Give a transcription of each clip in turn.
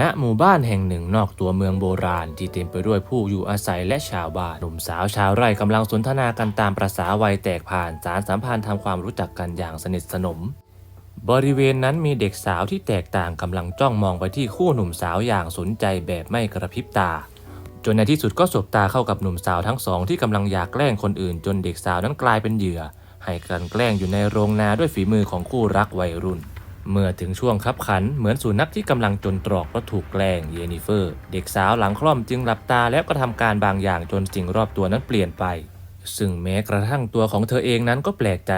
ณหมู่บ้านแห่งหนึ่งนอกตัวเมืองโบราณ ที่เต็มไปด้วยผู้อยู่อาศัยและชาวบ้านหนุ่มสาวชาวไร่กำลังสนทนากันตามประษาวัยแตกผ่านสารสัมพันธ์ทำความรู้จักกันอย่างสนิทสนม บริเวณนั้นมีเด็กสาวที่แตกต่างกำลังจ้องมองไปที่คู่หนุ่มสาวอย่างสนใจแบบไม่กระพริบตา จนในที่สุดก็สบตาเข้ากับหนุ่มสาวทั้งสองที่กำลังอยากแกล้งคนอื่น จนเด็กสาวนั้นกลายเป็นเหยื่อ ให้กันแกล้งอยู่ในโรงนาด้วยฝีมือของคู่รักวัยรุ่น เมื่อถึงช่วงคับขันเหมือนสุนัขที่กำลังจนตรอกเพราะถูกแกล้งเยนิเฟอร์ เด็กสาวหลังคล่อมจึงหลับตาแล้วก็ทำการบางอย่างจนสิ่งรอบตัวนั้นเปลี่ยนไป ซึ่งแม้กระทั่งตัวของเธอเองนั้นก็แปลกใจ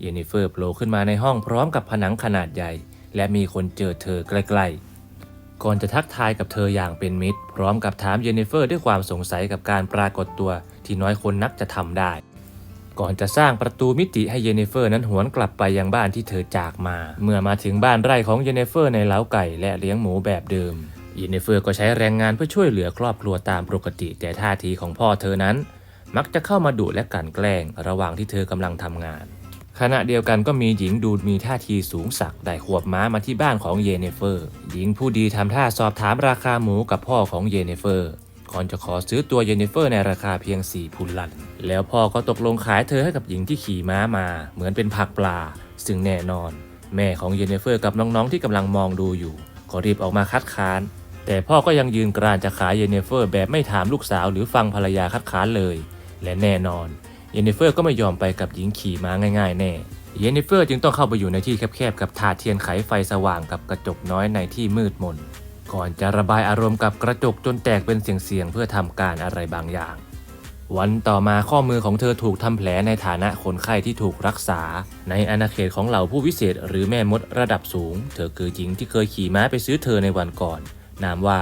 เยนิเฟอร์โผล่ขึ้นมาในห้องพร้อมกับผนังขนาดใหญ่ และมีคนเจอเธอใกล้ๆก่อนจะทักทายกับเธออย่างเป็นมิตร พร้อมกับถามเยนนิเฟอร์ด้วยความสงสัยกับการปรากฏตัวที่น้อยคนนักจะทำได้ ก่อนจะสร้างประตูมิติให้เยนนิเฟอร์นั้นหวนกลับไปยังบ้านที่เธอจากมา เมื่อมาถึงบ้านไร่ของเยนนิเฟอร์ในเล้าไก่และเลี้ยงหมูแบบเดิมเยนนิเฟอร์ก็ใช้แรงงานเพื่อช่วยเหลือครอบครัวตามปกติ แต่ท่าทีของพ่อเธอนั้น มักจะเข้ามาดุและกลั่นแกล้ง ระหว่างที่เธอกำลังทำงาน ขณะเดียวกันก็มีหญิงดูดมีท่าทีสูงสักได้ขวบม้ามาที่บ้านของเยเนเฟอร์ หญิงผู้ดีทำท่าสอบถามราคาหมูกับพ่อของเยเนเฟอร์ ก่อนจะขอซื้อตัวเยเนเฟอร์ในราคาเพียง 4 พุนลัน แล้วพ่อก็ตกลงขายเธอให้กับหญิงที่ขี่ม้ามา เหมือนเป็นผักปลา ซึ่งแน่นอน แม่ของเยเนเฟอร์กับน้องๆที่กำลังมองดูอยู่ ก็รีบออกมาคัดค้าน แต่พ่อก็ยังยืนกรานจะขายเยเนเฟอร์แบบไม่ถามลูกสาวหรือฟังภรรยาคัดค้านเลย และแน่นอนเยนนิเฟอร์ก็ไม่ยอมไปกับหญิงขี่ม้าง่ายๆแน่เยนนิเฟอร์จึงต้องเข้าไปอยู่ในที่แคบๆ กับถาดเทียนไขไฟสว่างกับกระจกน้อยในที่มืดมน ก่อนจะระบายอารมณ์กับกระจกจนแตกเป็นเสียงๆเพื่อทำการอะไรบางอย่าง วันต่อมาข้อมือของเธอถูกทำแผลในฐานะคนไข้ที่ถูกรักษา ในอาณาเขตของเหล่าผู้วิเศษ หรือแม่มดระดับสูง เธอคือหญิงที่เคยขี่ม้าไปซื้อเธอในวันก่อน นามว่า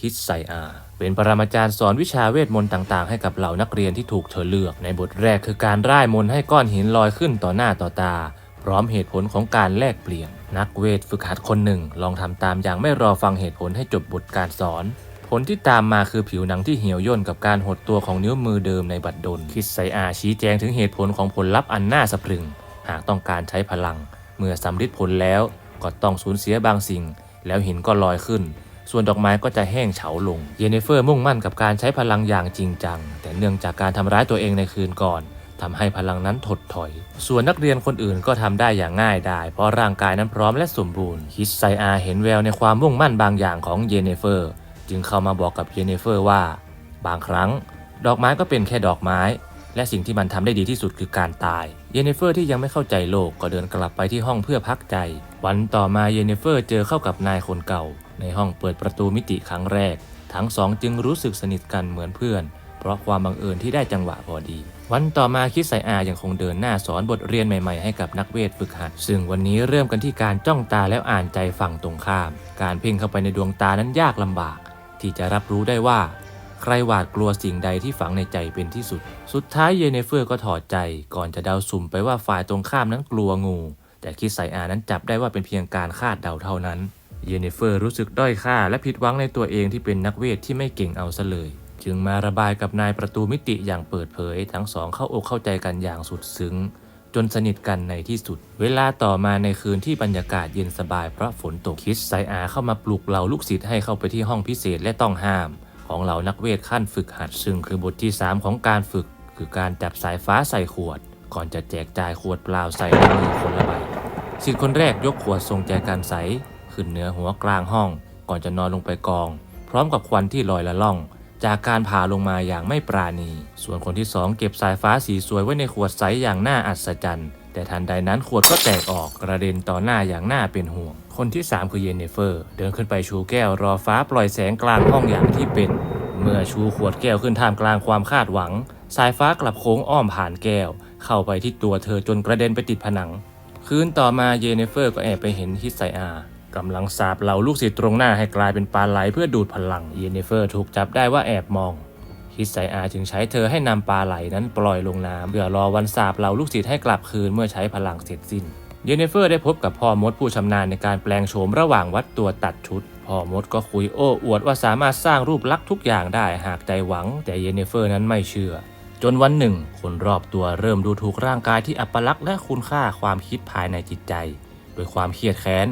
ฮิตไซอาเป็นปรมาจารย์สอนวิชาเวทมนต์ต่างๆ ให้กับเหล่านักเรียนที่ถูกเธอเลือก ในบทแรกคือการร่ายมนต์ให้ก้อนหินลอยขึ้นต่อหน้าต่อตา พร้อมเหตุผลของการแลกเปลี่ยน นักเวทฝึกหัดคนหนึ่ง ลองทำตามอย่างไม่รอฟังเหตุผลให้จบบทการสอน ผลที่ตามมาคือผิวหนังที่เหี่ยวย่นกับการหดตัวของนิ้วมือเดิมในบัดดล คิดไซอาชี้แจงถึงเหตุผลของผลลัพธ์อันน่าสะพรึง หากต้องการใช้พลัง เมื่อสำลิดผลแล้วก็ต้องสูญเสียบางสิ่ง แล้วหินก็ลอยขึ้น ส่วนดอกไม้ก็จะแห้งเฉาลง เยเนเฟอร์มุ่งมั่นกับการใช้พลังอย่างจริงจัง แต่เนื่องจากการทำร้ายตัวเองในคืนก่อน ทำให้พลังนั้นถดถอย ส่วนนักเรียนคนอื่นก็ทำได้อย่างง่ายดายเพราะร่างกายนั้นพร้อมและสมบูรณ์ฮิสไซอาเห็นแววในความมุ่งมั่นบางอย่างของเยเนเฟอร์ จึงเข้ามาบอกกับเยเนเฟอร์ว่า บางครั้ง ดอกไม้ก็เป็นแค่ดอกไม้ และสิ่งที่มันทำได้ดีที่สุดคือการตายเยเนเฟอร์ที่ยังไม่เข้าใจโลกก็เดินกลับไปที่ห้องเพื่อพักใจ วันต่อมาเยเนเฟอร์เจอเข้ากับนายคนเก่า ในห้องเปิดประตูมิติครั้งแรก ทั้งสองจึงรู้สึกสนิทกันเหมือนเพื่อน เพราะความบังเอิญที่ได้จังหวะพอดี วันต่อมาคิดไซอายังคงเดินหน้าสอนบทเรียนใหม่ๆให้กับนักเวทฝึกหัด ซึ่งวันนี้เริ่มกันที่การจ้องตาแล้วอ่านใจฝั่งตรงข้าม การเพ่งเข้าไปในดวงตานั้นยากลำบาก ที่จะรับรู้ได้ว่า ใครหวาดกลัวสิ่งใดที่ฝังในใจเป็นที่สุด สุดท้ายเยเนเฟอร์ก็ถอดใจ ก่อนจะเดาสุ่มไปว่าฝ่ายตรงข้ามนั้นกลัวงู แต่คิดไซอานั้นจับได้ว่าเป็นเพียงการคาดเดาเท่านั้นเยเนเฟอร์รู้สึกด้อยค่าและผิดหวังในตัวเองที่เป็นนักเวทที่ไม่เก่งเอาซะเลย จึงมาระบายกับนายประตูมิติอย่างเปิดเผย ทั้งสองเข้าอกเข้าใจกันอย่างสุดซึ้ง จนสนิทกันในที่สุด เวลาต่อมาในคืนที่บรรยากาศเย็นสบายเพราะฝนตกคิดไซอาเข้ามาปลุกเหล่าลูกศิษย์ให้เข้าไปที่ห้องพิเศษและต้องห้าม ของเหล่านักเวทขั้นฝึกหัดซึ่งคือบทที่ 3 ของการฝึก คือการจับสายฟ้าใส่ขวด ก่อนจะแจกจ่ายขวดเปล่าใส่ในมือคนละใบศิษย์คนแรกยกขวดทรงแจกันใสขึ้นเหนือหัวกลางห้อง ก่อนจะนอนลงไปกอง พร้อมกับควันที่ลอยละล่อง จากการผ่าลงมาอย่างไม่ปราณี ส่วนคนที่สองเก็บสายฟ้าสีสวยไว้ในขวดใสอย่างน่าอัศจรรย์ แต่ทันใดนั้นขวดก็แตกออกกระเด็นต่อหน้าอย่างน่าเป็นห่วง คนที่ 3 คือเยนเนเฟอร์ เดินขึ้นไปชูแก้วรอฟ้าปล่อยแสงกลางห้องอย่างที่เป็น เมื่อชูขวดแก้วขึ้นท่ามกลางความคาดหวัง สายฟ้ากลับโค้งอ้อมผ่านแก้ว เข้าไปที่ตัวเธอจนกระเด็นไปติดผนัง คืนต่อมาเยเนเฟอร์ก็แอบไปเห็นฮิตไซอา กำลังสาบเหล่าลูกศิษย์ตรงหน้าให้กลายเป็นปลาไหลเพื่อดูดพลังเยเนเฟอร์ถูกจับได้ว่าแอบมองฮิตไซอาจึงใช้เธอให้นำปลาไหลนั้นปล่อยลงน้ำเพื่อรอวันสาบเหล่าลูกศิษย์ให้กลับคืนเมื่อใช้พลังเสร็จสิ้นเยเนเฟอร์ได้พบกับพ่อมดผู้ชำนาญในการแปลงโฉมระหว่างวัดตัวตัดชุด พ่อมดก็คุยโอ้อวดว่าสามารถสร้างรูปลักษณ์ทุกอย่างได้หากใจหวัง แต่เยเนเฟอร์นั้นไม่เชื่อ จนวันหนึ่ง คนรอบตัวเริ่มดูถูกร่างกายที่อัปลักษณ์และคุณค่าความคิดภายในจิตใจด้วยความเครียดแค้น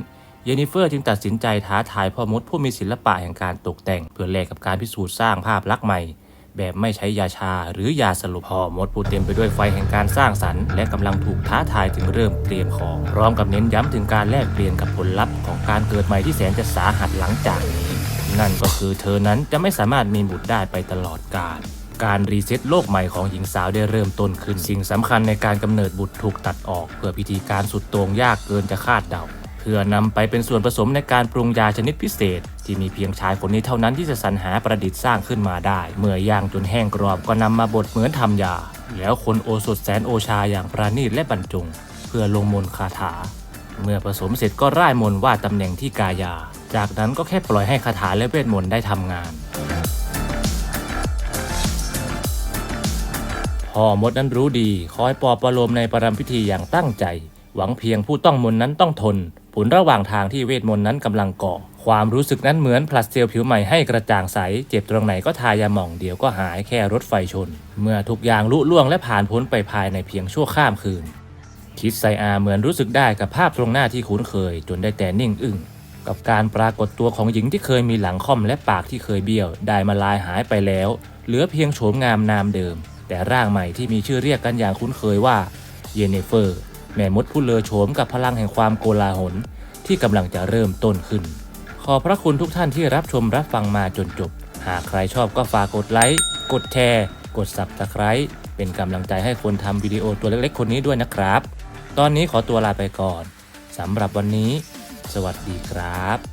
เยนิเฟอร์จึงตัดสินใจท้าทายพ่อมดผู้มีศิลปะแห่งการตกแต่ง เพื่อแลกกับการพิสูจน์สร้างภาพลักษณ์ใหม่ แบบไม่ใช้ยาชาหรือยาสลบพ่อมดผู้เต็มไปด้วยไฟแห่งการสร้างสรรค์ และกำลังถูกท้าทายจึงเริ่มเตรียมของ พร้อมกับเน้นย้ำถึงการแลกเปลี่ยนกับผลลัพธ์ของการเกิดใหม่ที่แสนจะสาหัสหลังจากนี้ นั่นก็คือเธอนั้นจะไม่สามารถมีบุตรได้ไปตลอดกาลการรีเซ็ตโลกใหม่ของหญิงสาวได้เริ่มต้นขึ้น สิ่งสำคัญในการกำเนิดบุตรถูกตัดออก เพื่อพิธีการสุดโต่งยากเกินจะคาดเดา พื่อนำไปเป็นส่วนผสมในการปรุงยาชนิดพิเศษ ที่มีเพียงชายคนนี้เท่านั้นที่จะสรรหาประดิษฐ์สร้างขึ้นมาได้ เมื่อย่างจนแห้งกรอบก็นำมาบดเหมือนทำยา แล้วคนโอสถแสนโอชาอย่างปราณีตและบรรจง เพื่อลงมนคาถา เมื่อผสมเสร็จก็ร่ายมนว่าตำแหน่งที่กายา จากนั้นก็แค่ปล่อยให้คาถาและเวทมนต์ได้ทำงานพ่อมดนั้นรู้ดี คอยปลอบประโลมในประรำพิธีอย่างตั้งใจ หวังเพียงผู้ต้องมนนั้นต้องทน ผลระหว่างทางที่เวทมนต์นั้นกำลังก่อ ความรู้สึกนั้นเหมือนผลัดเซลล์ผิวใหม่ให้กระจ่างใส เจ็บตรงไหนก็ทายาหม่องเดียวก็หายแค่รถไฟชน เมื่อทุกอย่างลุล่วงและผ่านพ้นไปภายในเพียงชั่วข้ามคืน คิดไซอาเหมือนรู้สึกได้กับภาพตรงหน้าที่คุ้นเคย จนได้แต่นิ่งอึ้งกับการปรากฏตัวของหญิงที่เคยมีหลังค่อมและปากที่เคยเบี้ยว ได้มาลายหายไปแล้ว เหลือเพียงโฉมงามนามเดิม แต่ร่างใหม่ที่มีชื่อเรียกกันอย่างคุ้นเคยว่าเยเนเฟอร์ แม่มดผู้เลอโฉมกับพลังแห่งความโกลาหลที่กำลังจะเริ่มต้นขึ้น ขอพระคุณทุกท่านที่รับชมรับฟังมาจนจบ หากใครชอบก็ฝากกดไลค์ กดแชร์ กด Subscribe เป็นกำลังใจให้คนทำวิดีโอตัวเล็กๆ คนนี้ด้วยนะครับ ตอนนี้ขอตัวลาไปก่อนสำหรับวันนี้ สวัสดีครับ